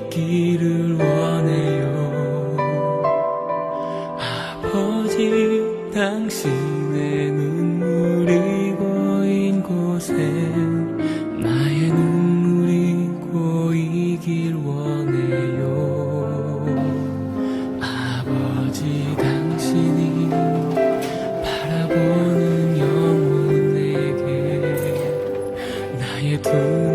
있기를 원해요. 아버지 당신의 눈물이 고인 곳에 나의 눈물이 고이길 원해요. 아버지 당신이 바라보는 영혼에게 나의 두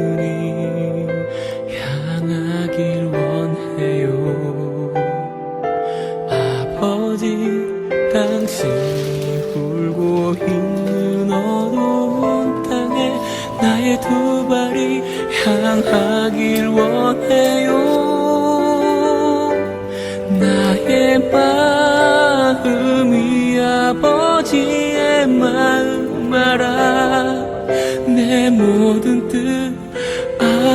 당신이 울고 있는 어두운 땅에 나의 두 발이 향하길 원해요. 나의 마음이 아버지